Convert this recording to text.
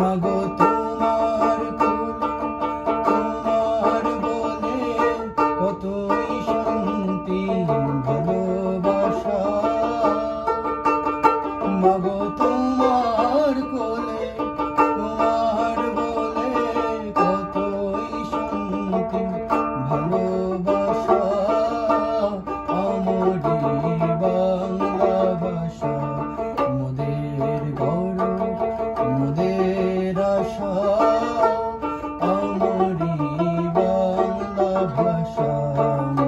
মাগো তোমার তোমার বলে কতই শান্তি ভালোবাসা। মাগো তোমার Thank you.